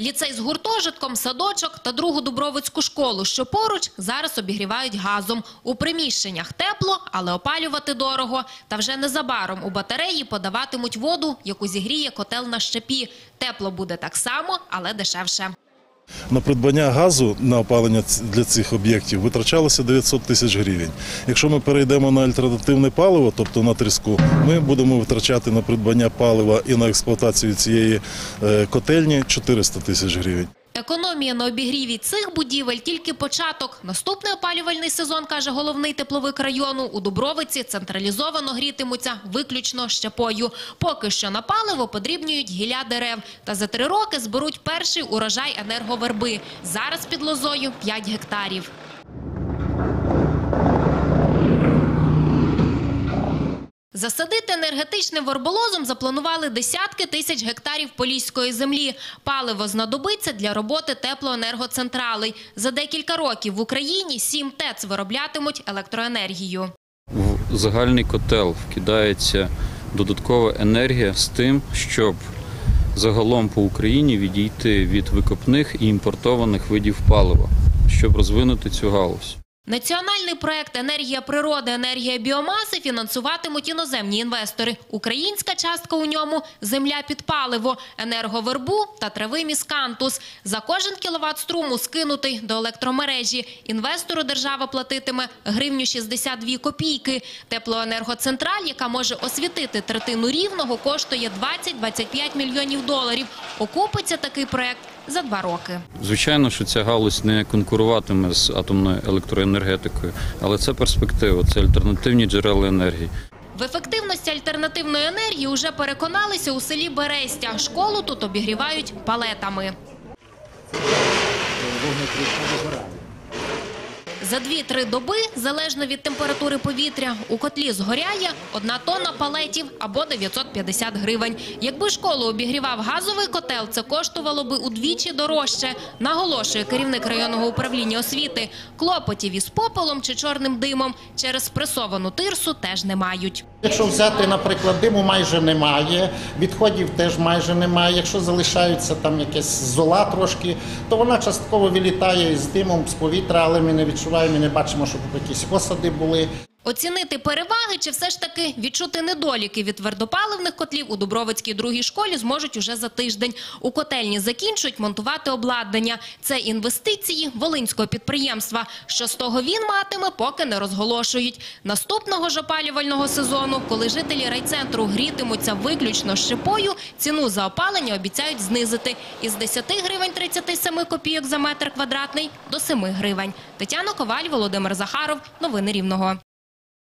Ліцей з гуртожитком, садочок та другу Дубровицьку школу, що поруч, зараз обігрівають газом. У приміщеннях тепло, але опалювати дорого. Та вже незабаром у батареї подаватимуть воду, яку зігріє котел на щепі. Тепло буде так само, але дешевше. На придбання газу на опалення для цих об'єктів витрачалося 900 тисяч гривень. Якщо ми перейдемо на альтернативне паливо, тобто на тріску, ми будемо витрачати на придбання палива і на експлуатацію цієї е, котельні 400 тисяч гривень. Економія на обігріві цих будівель тільки початок. Наступний опалювальний сезон, каже головний тепловик району, у Дубровиці централізовано грітимуться виключно щепою. Поки що на паливо подрібнюють гілля дерев. Та за три роки зберуть перший урожай енерговерби. Зараз під лозою 5 гектарів. Засадити енергетичним верболозом запланували десятки тисяч гектарів поліської землі. Паливо знадобиться для роботи теплоенергоцентралей. За декілька років в Україні сім ТЕЦ вироблятимуть електроенергію. в загальний котел вкидається додаткова енергія з тим, щоб загалом по Україні відійти від викопних і імпортованих видів палива, щоб розвинути цю галузь. Національний проект Енергія природи, енергія біомаси фінансуватимуть іноземні інвестори. Українська частка у ньому земля під паливо, енерговербу та трави міскантус. За кожен кіловат струму скинутий до електромережі. Інвестору держава платитиме гривню 62 копійки. Теплоенергоцентраль, яка може освітити третину рівного, коштує 20-25 мільйонів доларів. Окупиться такий проект за два роки. Звичайно, що ця галузь не конкуруватиме з атомною електроенергетикою, але це перспектива, це альтернативні джерела енергії. В ефективності альтернативної енергії вже переконалися у селі Берестя. Школу тут обігрівають палетами. За 2-3 доби, залежно від температури повітря, у котлі згоряє одна тонна палетів або 950 гривень. Якби школу обігрівав газовий котел, це коштувало би удвічі дорожче, наголошує керівник районного управління освіти. Клопотів із попелом чи чорним димом через спресовану тирсу теж не мають. Якщо взяти, наприклад, диму майже немає, відходів теж майже немає. Якщо залишаються там якась зола трошки, то вона частково вилітає з димом, з повітря, але ми не відчуваємо, ми не бачимо, щоб якісь осади були. Оцінити переваги чи все ж таки відчути недоліки від твердопаливних котлів у Дубровицькій другій школі зможуть уже за тиждень. У котельні закінчують монтувати обладнання. Це інвестиції волинського підприємства. Що з того він матиме, поки не розголошують. Наступного ж опалювального сезону, коли жителі райцентру грітимуться виключно щепою, ціну за опалення обіцяють знизити із 10 гривень 37 копійок за метр квадратний до 7 гривень. Тетяна Коваль, Володимир Захаров. Новини Рівного.